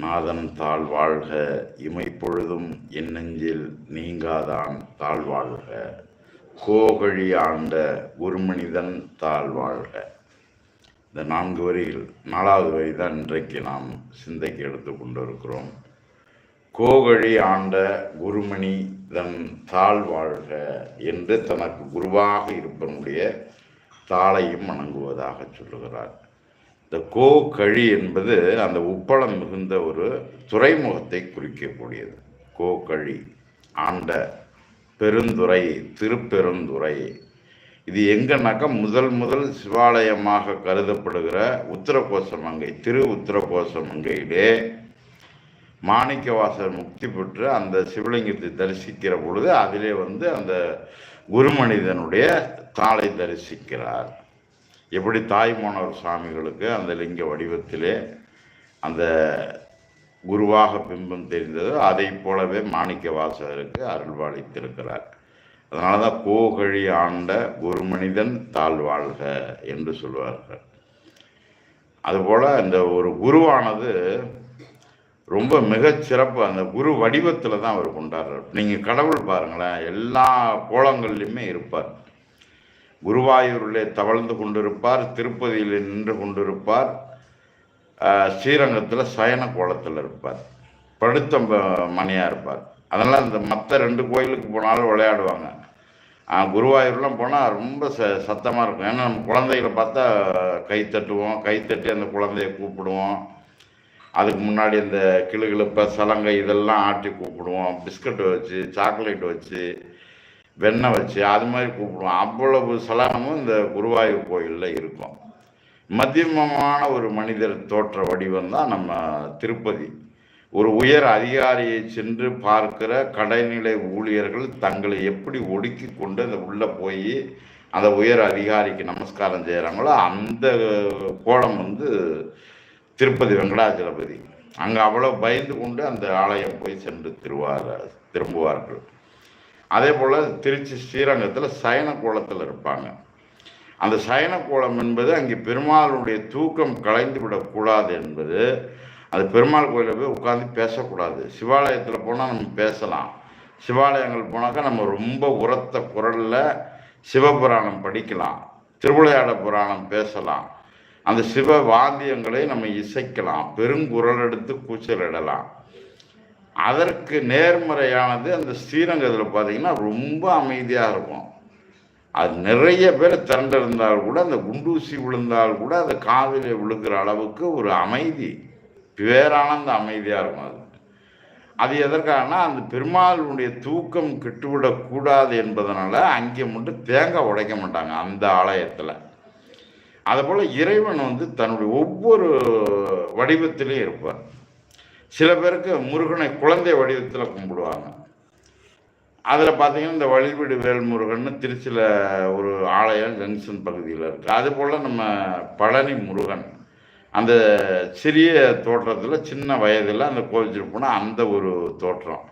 நாதன் தாழ் வாழ்க இமைப்பொழுதும் என்னெஞ்சில் நீங்காதான் தாழ் வாழ்க. கோகழி ஆண்ட குருமனிதன் தாழ் வாழ்க. இந்த நான்கு வரியில் நாலாவது வரி தான் இன்றைக்கு நாம் சிந்தைக்கு எடுத்து கொண்டிருக்கிறோம். கோகழி ஆண்ட குருமணி தன் தாழ் வாழ்க என்று தனக்கு குருவாக இருப்பனுடைய தாளையும் வணங்குவதாக சொல்லுகிறார். இந்த கோ கழி என்பது அந்த உப்பளம் மிகுந்த ஒரு துறைமுகத்தை குறிக்கக்கூடியது. கோ கழி ஆண்ட பெருந்துறை திருப்பெருந்துறை. இது எங்கன்னாக்கா முதல் முதல் சிவாலயமாக கருதப்படுகிற உத்தரகோசமங்கை திரு உத்தரகோசமங்கையிலே மாணிக்கவாசர் முக்தி பெற்று அந்த சிவலிங்கத்தை தரிசிக்கிற பொழுது அதிலே வந்து அந்த குருமனிதனுடைய தாளை தரிசிக்கிறார். எப்படி தாய்மானவர் சுவாமிகளுக்கு அந்த லிங்க வடிவத்திலே அந்த குருவாக பிம்பம் தெரிந்ததோ அதை போலவே மாணிக்க வாசகருக்கு அருள்வாளித்திருக்கிறார். அதனால தான் கோகழி ஆண்ட குருமனிதன் தாழ்வாழ்க என்று சொல்வார்கள். அதுபோல் இந்த ஒரு குருவானது ரொம்ப மிகச்சிறப்பு அந்த குரு வடிவத்தில் தான் அவர் கொண்டாடுறார். நீங்கள் கடவுள் பாருங்களேன் எல்லா கோலங்கள்லையுமே இருப்பார். குருவாயூரிலே தவழ்ந்து கொண்டிருப்பார் திருப்பதியில் நின்று கொண்டிருப்பார். ஸ்ரீரங்கத்தில் சயன கோலத்தில் இருப்பார். படுத்த மணியாக இருப்பார். அதனால் இந்த மற்ற ரெண்டு கோயிலுக்கு போனாலும் விளையாடுவாங்க. குருவாயூர்லாம் போனால் ரொம்ப ச சத்தமாக இருக்கும். ஏன்னா நம்ம குழந்தைகளை பார்த்தா கை தட்டுவோம். கை தட்டி அந்த குழந்தைய கூப்பிடுவோம். அதுக்கு முன்னாடி இந்த கிளுகிழுப்ப சலங்கை இதெல்லாம் ஆட்டி கூப்பிடுவோம். பிஸ்கட் வச்சு சாக்லேட் வச்சு வெண்ணெய் வச்சு அது மாதிரி கூப்பிடுவோம். அவ்வளவு சலனமும் இந்த குருவாயூர் கோயிலில் இருக்கும். மத்தியமமான ஒரு மனிதர் தோற்ற வடிவம் தான் நம்ம திருப்பதி. ஒரு உயர் அதிகாரியை சென்று பார்க்கிற கடைநிலை ஊழியர்கள் தங்களை எப்படி ஒடுக்கி கொண்டு அந்த உள்ளே போய் அந்த உயர் அதிகாரிக்கு நமஸ்காரம் செய்கிறாங்களோ அந்த கோலம் வந்து திருப்பதி வெங்கடாச்சலபதி அங்கே அவ்வளோ பயந்து கொண்டு அந்த ஆலயம் போய் சென்று திருவார் திரும்புவார்கள். அதே போல் திருச்சி ஸ்ரீரங்கத்தில் சயன கோலத்தில் இருப்பாங்க. அந்த சயன கோலம் என்பது அங்கே பெருமாளுடைய தூக்கம் கலைந்து விடக்கூடாது என்பது அது பெருமாள் கோயிலில் போய் உட்காந்து பேசக்கூடாது. சிவாலயத்தில் போனால் நம்ம பேசலாம். சிவாலயங்கள் போனாக்கா நம்ம ரொம்ப உரத்த குரலில் சிவபுராணம் படிக்கலாம். திருவிளையாட புராணம் பேசலாம். அந்த சிவ வாத்தியங்களை நம்ம இசைக்கலாம். பெருங்குரல் எடுத்து கூச்சலிடலாம். அதற்கு நேர்மறையானது அந்த ஸ்ரீரங்கத்தில் பார்த்தீங்கன்னா ரொம்ப அமைதியாக இருக்கும். அது நிறைய பேர் திரண்டிருந்தால் கூட அந்த குண்டூசி விழுந்தால் கூட அந்த காதில் விழுகிற அளவுக்கு ஒரு அமைதி பேரானந்த அமைதியாக இருக்கும் அது. அது எதற்காகனா அந்த பெருமாளுடைய தூக்கம் கெட்டுவிடக்கூடாது என்பதனால அங்கே மட்டும் தேங்காய் உடைக்க மாட்டாங்க அந்த ஆலயத்தில். அதுபோல் இறைவன் வந்து தன்னுடைய ஒவ்வொரு வடிவத்திலையும் இருப்பார். சில பேருக்கு முருகனை குழந்தை வடிவத்தில் கும்பிடுவாங்க. அதில் பார்த்தீங்கன்னா இந்த வழிவிடு வேல்முருகன் திருச்சியில் ஒரு ஆலயம் ஜங்ஷன் பகுதியில் இருக்குது அதுபோல் நம்ம பழனி முருகன் அந்த சிறிய தோற்றத்தில் சின்ன வயதில் அந்த கோவிச்சுட்டு போனால் அந்த ஒரு தோற்றம்.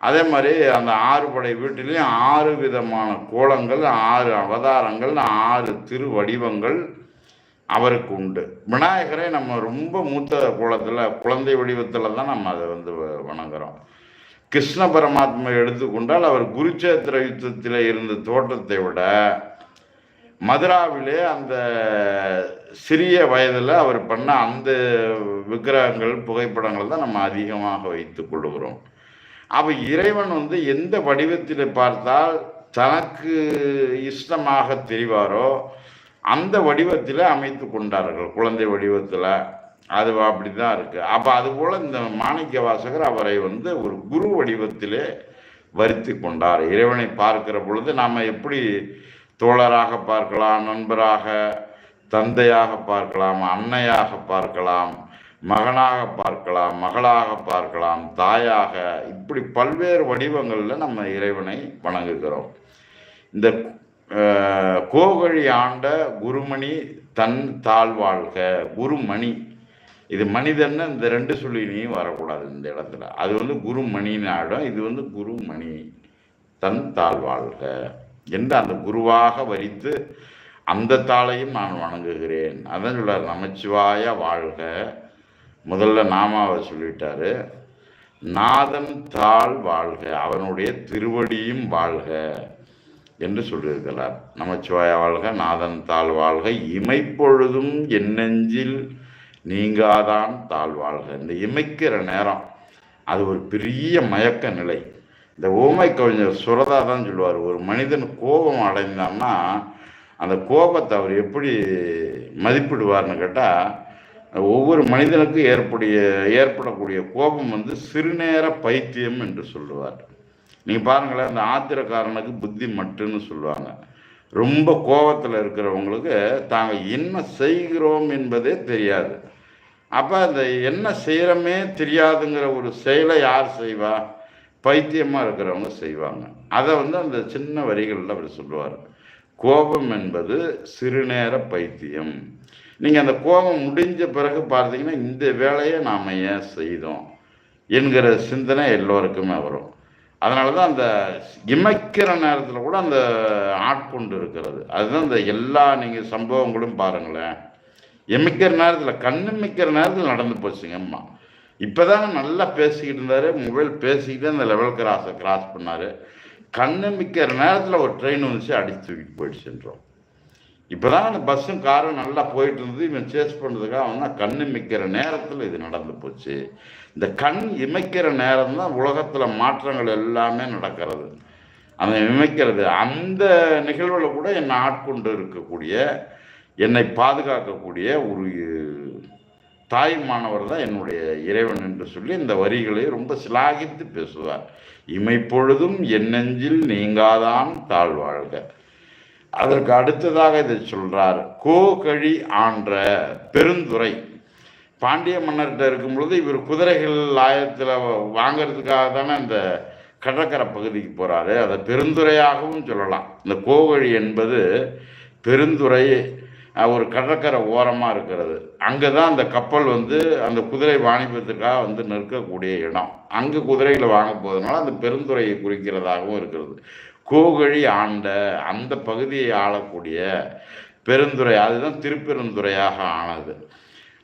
அதே மாதிரி அந்த ஆறு படை வீட்டிலையும் ஆறு விதமான கோலங்கள் ஆறு அவதாரங்கள் ஆறு திரு வடிவங்கள் அவருக்கு உண்டு. விநாயகரை நம்ம ரொம்ப மூத்த கோலத்தில் குழந்தை வடிவத்தில் தான் நம்ம அதை வந்து வ- வணங்குறோம். கிருஷ்ண பரமாத்மா எடுத்துக்கொண்டால் அவர் குருச்சேத்திர யுத்தத்தில் இருந்த தோட்டத்தை விட மதுராவிலே அந்த சிறிய வயதில் அவர் பண்ண அந்த விக்கிரகங்கள் புகைப்படங்கள் தான் நம்ம அதிகமாக வைத்துக் கொள்கிறோம். அப்போ இறைவன் வந்து எந்த வடிவத்தில் பார்த்தால் தனக்கு இஷ்டமாக தெரிவாரோ அந்த வடிவத்தில் அமைத்து கொண்டார்கள். குழந்தை வடிவத்தில். அது அப்படி தான் இருக்குது அப்போ அதுபோல் இந்த மாணிக்க வாசகர் அவரை வந்து ஒரு குரு வடிவத்திலே வருத்தி கொண்டார். இறைவனை பார்க்கிற பொழுது நாம் எப்படி தோழராக பார்க்கலாம் நண்பராக தந்தையாக பார்க்கலாம் அன்னையாக பார்க்கலாம் மகனாக பார்க்கலாம் மகளாக பார்க்கலாம் தாயாக. இப்படி பல்வேறு வடிவங்களில் நம்ம இறைவனை வணங்குகிறோம். இந்த கோகழி ஆண்ட குருமணி தன் தாழ்வாழ்க குருமணி. இது மனிதன்னு இந்த ரெண்டு சொல்லினையும் வரக்கூடாது இந்த இடத்துல. அது வந்து குருமணின்னு ஆடும் இது வந்து குருமணி தன் தாழ்வாழ்க என்று அந்த குருவாக வரித்து அந்த தாளையும் நான் வணங்குகிறேன். அதான் சொல்கிறார் நமச்சிவாய வாழ்க. முதல்ல நாமாவை சொல்லிட்டாரு நாதன் தாழ் வாழ்க அவனுடைய திருவடியும் வாழ்க. என்று சொல்லியிருக்கிறார். நமச்சிவாய வாழ்க நாதன் தாழ் வாழ்க இமைப்பொழுதும் என்னெஞ்சில் நீங்காதான் தாழ்வாழ்க இந்த இமைக்கிற நேரம் அது ஒரு பெரிய மயக்க நிலை. இந்த ஓமை கவிஞர் சுரதா தான் சொல்லுவார் ஒரு மனிதன் கோபம் அடைந்தான்னா அந்த கோபத்தை அவர் எப்படி மதிப்பிடுவார்னு கேட்டால் ஒவ்வொரு மனிதனுக்கும் ஏற்புடைய ஏற்படக்கூடிய கோபம் வந்து சிறுநேர பைத்தியம் என்று சொல்லுவார். நீங்கள் பாருங்களேன் அந்த ஆத்திரக்காரனுக்கு புத்தி மட்டுன்னு சொல்லுவாங்க. ரொம்ப கோபத்தில் இருக்கிறவங்களுக்கு தாங்கள் என்ன செய்கிறோம் என்பதே தெரியாது. அப்போ அந்த என்ன செய்கிறோமே தெரியாதுங்கிற ஒரு செயலை யார் செய்வா? பைத்தியமாக இருக்கிறவங்க செய்வாங்க. அதை வந்து அந்த சின்ன வரிகளில் அவர் சொல்லுவார். கோபம் என்பது சிறுநேர பைத்தியம். நீங்கள் அந்த கோபம் முடிஞ்ச பிறகு பார்த்தீங்கன்னா இந்த வேலையை நாம் ஏன் செய்தோம்? என்கிற சிந்தனை எல்லோருக்குமே வரும். அதனால தான் அந்த இமைக்கிற நேரத்தில் கூட அந்த ஆட்கொண்டு இருக்கிறது. அதுதான் இந்த எல்லா நீங்கள் சம்பவங்களும் பாருங்களேன். இமைக்கிற நேரத்தில் கண்ணு மிக்கிற நேரத்தில் நடந்து போச்சுங்க அம்மா. இப்போதாங்க நல்லா பேசிக்கிட்டு இருந்தார் மொபைல் பேசிக்கிட்டு அந்த லெவல் கிராஸை கிராஸ் பண்ணார். கண்ணு மிக்கிற நேரத்தில் ஒரு ட்ரெயின் வந்துச்சு அடித்து தூக்கிட்டு போயிடுச்சுன்றோம். இப்போ தான் அந்த பஸ்ஸும் காரும் நல்லா போயிட்டு இருந்தது இவன் சேஸ் பண்ணுறதுக்காக அவன் கண் இமைக்கிற நேரத்தில் இது நடந்து போச்சு. இந்த கண் இமைக்கிற நேரம் தான் உலகத்தில் மாற்றங்கள் எல்லாமே நடக்கிறது. அந்த இமைக்கிறது. அந்த நிகழ்வில் கூட என்னை ஆட்கொண்டு இருக்கக்கூடிய என்னை பாதுகாக்கக்கூடிய ஒரு தாய் மாணவர் தான் என்னுடைய இறைவன் என்று சொல்லி இந்த வரிகளை ரொம்ப சிலாகித்து பேசுவார். இமைப்பொழுதும் என் நெஞ்சில் நீங்காதான் தாழ்வாழ்க. அதற்கு அடுத்ததாக இதை சொல்கிறார் கோகழி ஆன்ற பெருந்துறை. பாண்டிய மன்னர்கிட்ட இருக்கும் பொழுது இவர் குதிரைகள் ஆயத்தில் வாங்கிறதுக்காக தானே இந்த கடற்கரை பகுதிக்கு போகிறாரு அதை பெருந்துறையாகவும் சொல்லலாம். இந்த கோகழி என்பது பெருந்துறை ஒரு கடற்கரை ஓரமாக இருக்கிறது. அங்கே தான் அந்த கப்பல் வந்து அந்த குதிரை வாணிபத்துக்காக வந்து நிற்கக்கூடிய இடம். அங்கே குதிரைகளை வாங்க போவதனால அந்த பெருந்துறையை குறிக்கிறதாகவும் இருக்கிறது. கோகழி ஆண்ட அந்த பகுதியை ஆளக்கூடிய பெருந்துறை அதுதான் திருப்பெருந்துறையாக ஆனது.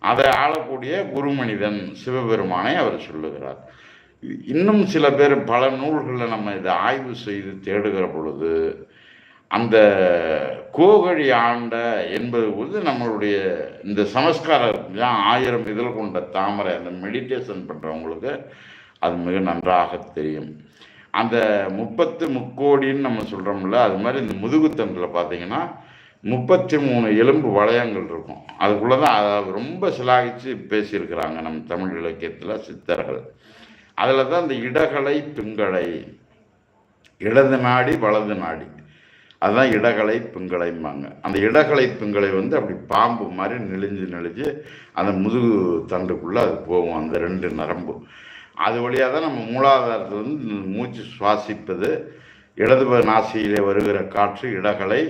அதை ஆளக்கூடிய குருமனிதன் சிவபெருமானை அவர் சொல்லுகிறார். இன்னும் சில பேர் பல நூல்களில் நம்ம இதை ஆய்வு செய்து தேடுகிற பொழுது அந்த கோகழி ஆண்ட என்பது வந்து நம்மளுடைய இந்த சமஸ்காரம் தான் ஆயிரம் இதழ் கொண்ட தாமரை அந்த மெடிடேஷன் பண்ணுறவங்களுக்கு அது மிக நன்றாக தெரியும். அந்த முப்பத்து முக்கோடின்னு நம்ம சொல்கிறோம்ல அது மாதிரி இந்த முதுகுத்தண்டில் பார்த்தீங்கன்னா முப்பத்தி மூணு எலும்பு வளையங்கள் இருக்கும். அதுக்குள்ளே தான் அதை ரொம்ப சிலாகிச்சு பேசியிருக்கிறாங்க நம்ம தமிழ் இலக்கியத்தில் சித்தர்கள். அதில் தான் இந்த இடகலை பிங்களை இடது நாடி வலது நாடி. அதுதான் இடகலை பிங்களைம்பாங்க அந்த இடகலை பிங்களை வந்து அப்படி பாம்பு மாதிரி நெளிஞ்சு நெளிஞ்சு அந்த முதுகு தண்டுக்குள்ளே அது போகும் அந்த ரெண்டு நரம்பு. அது வழியாக தான் நம்ம மூலாதாரத்தில் வந்து மூச்சு சுவாசிப்பது இடது நாசியிலே வருகிற காற்று இடகலை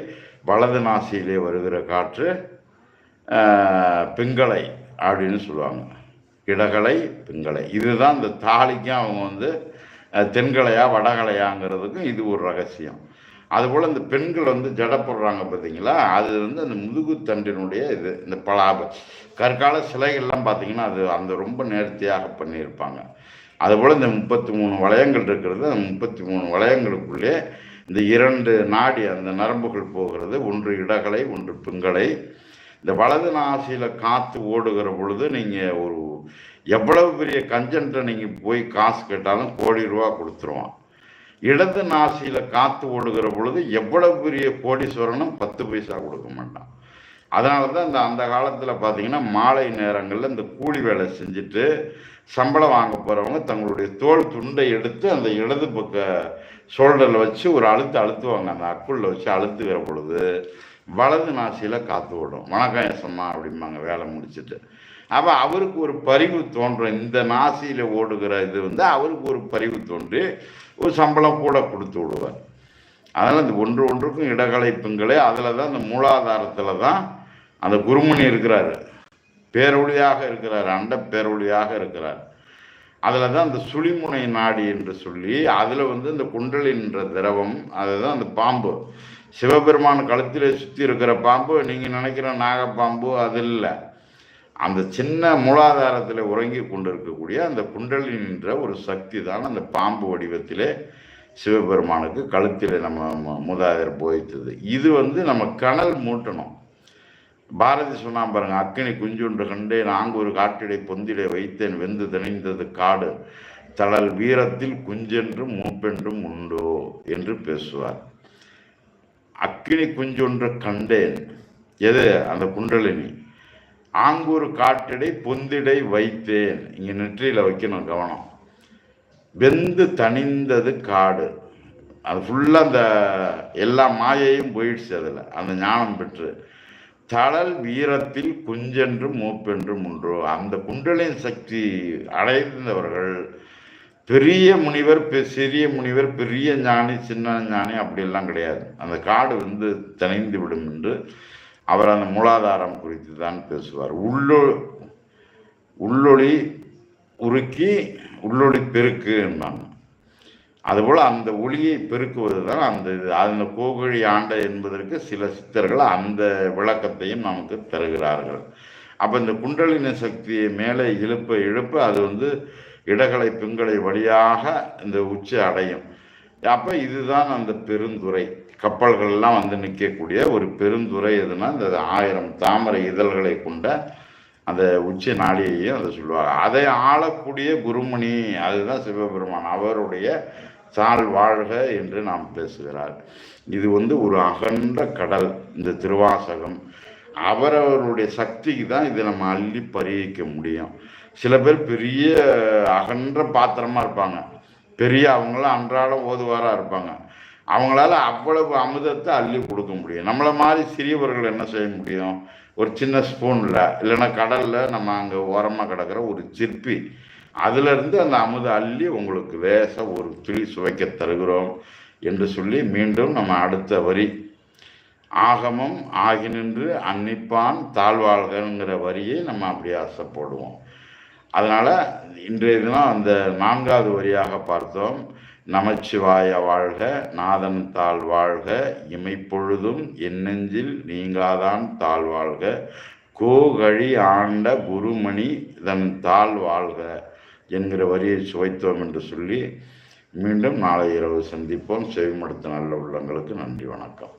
வலது நாசியிலே வருகிற காற்று பிங்களை அப்படின்னு சொல்லுவாங்க. இடகலை பிங்களை இதுதான் இந்த தாலிக்கும் அவங்க வந்து தென்கலையா வடகலையாங்கிறதுக்கும் இது ஒரு ரகசியம். அதுபோல் இந்த பெண்கள் வந்து ஜடை போடுறாங்க பார்த்தீங்களா? அது வந்து அந்த முதுகுத்தண்டினுடைய இது இந்த பலாப. கற்கால சிலைகள்லாம் பார்த்தீங்கன்னா அது அந்த ரொம்ப நேர்த்தியாக பண்ணியிருப்பாங்க. அதுபோல் இந்த முப்பத்தி மூணு வளையங்கள் இருக்கிறது அந்த முப்பத்தி மூணு வளையங்களுக்குள்ளே இந்த இரண்டு நாடி அந்த நரம்புகள் போகிறது ஒன்று இடகலை ஒன்று பிங்களை இந்த வலது நாசியில் காற்று ஓடுகிற பொழுது நீங்கள் ஒரு எவ்வளவு பெரிய கஞ்சன்ட்டை நீங்கள் போய் காசு கேட்டாலும் கோடி ரூபா கொடுத்துருவான். இடது நாசியில் காற்று ஓடுகிற பொழுது எவ்வளவு பெரிய கோடீஸ்வரனும் பத்து பைசா கொடுக்க மாட்டான். அதனால தான் இந்த அந்த காலத்தில் பார்த்தீங்கன்னா மாலை நேரங்களில் இந்த கூலி வேலை செஞ்சுட்டு சம்பளம் வாங்க போகிறவங்க தங்களுடைய தோல் துண்டை எடுத்து அந்த இடது பக்க ஷோல்டரில் வச்சு ஒரு அழுத்து அழுத்துவாங்க. அந்த அக்குளில் வச்சு அழுத்துகிற பொழுது வலது நாசியில் காற்று ஓடும். வணக்கம் எசம்மா அப்படிம்பாங்க வேலை முடிச்சுட்டு. அப்போ அவருக்கு ஒரு பரிவு தோன்றும் இந்த நாசியில் ஓடுகிற இது வந்து அவருக்கு ஒரு பரிவு தோன்றி ஒரு சம்பளம் கூட கொடுத்து விடுவார். அதனால் இந்த ஒன்று ஒன்றுக்கும் இடகலைப்புங்களே அதில் தான் இந்த மூலாதாரத்தில் தான் அந்த குருமணி இருக்கிறாரு. பேரொழியாக இருக்கிறார் அண்ட பேரொழியாக இருக்கிறார். அதில் தான் அந்த சுழிமுனை நாடி என்று சொல்லி அதில் வந்து இந்த குண்டலின்ற திரவம் அதுதான் அந்த பாம்பு. சிவபெருமான் கழுத்தில் சுற்றி இருக்கிற பாம்பு நீங்கள் நினைக்கிற நாகப்பாம்பு அது இல்லை. அந்த சின்ன மூலாதாரத்தில் உறங்கி கொண்டிருக்கக்கூடிய அந்த குண்டலின் ஒரு சக்தி தான் அந்த பாம்பு வடிவத்திலே சிவபெருமானுக்கு கழுத்தில் நம்ம மூதாதையர் போதித்தது. இது வந்து நம்ம கனல் மூட்டணும். பாரதி சொன்னா பாருங்க அக்கினி குஞ்சுண்டு கண்டேன் ஒரு காட்டிடை பொந்திடை வைத்தேன் வெந்து திணைந்தது காடு. தளல் வீரத்தில் குஞ்சென்றும் மூப்பென்றும் உண்டோ என்று பேசுவார். அக்கினி குஞ்சொன்று கண்டேன். எது? அந்த குண்டலினி. ஆங்கூர் காட்டிடை பொந்திடை வைத்தேன். இங்கே நெற்றியில் வைக்கணும் கவனம். வெந்து தணிந்தது காடு. அது ஃபுல்லாக அந்த எல்லா மாயையும் போயிடுச்சு அதில். அந்த ஞானம் பெற்று. தளல் வீரத்தில் குஞ்சென்றும் மூப்பென்றும் உண்டோ அந்த குண்டலின் சக்தி அடைந்தவர்கள் பெரிய முனிவர் பெ- சிறிய முனிவர் பெரிய ஞானி சின்ன ஞானி அப்படியெல்லாம் கிடையாது. அந்த காடு வந்து தணிந்து விடும் என்று அவர் அந்த மூலாதாரம் குறித்து தான் பேசுவார். உள்ளொ உள்ளொளி உருக்கி உள்ளொளி பெருக்கு என்பாங்க அதுபோல் அந்த ஒளியை பெருக்குவது தான் அந்த இது. அந்த கோகுழி ஆண்ட என்பதற்கு சில சித்தர்கள் அந்த விளக்கத்தையும் நமக்கு தருகிறார்கள். அப்போ இந்த குண்டலின சக்தியை மேலே இழுப்ப இழுப்ப அது வந்து இடகலை பெண்களை வழியாக இந்த உச்சி அடையும். அப்போ இதுதான் அந்த பெருந்துறை. கப்பல்கள்லாம் வந்து நிற்கக்கூடிய ஒரு பெருந்துறை எதுனா இந்த ஆயிரம் தாமரை இதழ்களை கொண்ட அந்த உச்சி நாளியையும் அதை சொல்லுவாங்க. அதை ஆளக்கூடிய குருமணி அதுதான் சிவபெருமான். அவருடைய சால் வாழ்க என்று நாம் பேசுகிறார். இது வந்து ஒரு அகன்ற கடல் இந்த திருவாசகம். அவரவருடைய சக்திக்கு தான் இதை நம்ம அள்ளி பரிகிக்க முடியும். சில பேர் பெரிய அகன்ற பாத்திரமா இருப்பாங்க. பெரிய அவங்களாம் அன்றாடம் ஓதுவாராக இருப்பாங்க. அவங்களால அவ்வளவு அமுதத்தை அள்ளி கொடுக்க முடியும். நம்மளை மாதிரி சிறியவர்கள் என்ன செய்ய முடியும்? ஒரு சின்ன ஸ்பூனில் இல்லைன்னா கடலில் நம்ம அங்கே ஓரமாக கிடக்கிற ஒரு சிற்பி அதிலிருந்து அந்த அமுத அள்ளி உங்களுக்கு லேசாக ஒரு துளி சுவைக்க தருகிறோம் என்று சொல்லி மீண்டும் நம்ம அடுத்த வரி. ஆகமம் ஆகி நின்று அன்னிப்பான் தாழ்வாழ்கங்கிற வரியை நம்ம அப்படியே ஆசைப்படுவோம். அதனால் இன்றைய தினம் அந்த நான்காவது வரியாக பார்த்தோம். நமச்சிவாய வாழ்க நாதன் தாழ் வாழ்க இமைப்பொழுதும் என்னெஞ்சில் நீங்காதான் தாழ் வாழ்க. கோகழி ஆண்ட குருமணி தன் தாழ் வாழ்க என்கிற வரியை சுவைத்தோம் என்று சொல்லி மீண்டும் நாளை இரவு சந்திப்போம். செவிமடுத்த நல்ல உள்ளங்களுக்கு நன்றி வணக்கம்.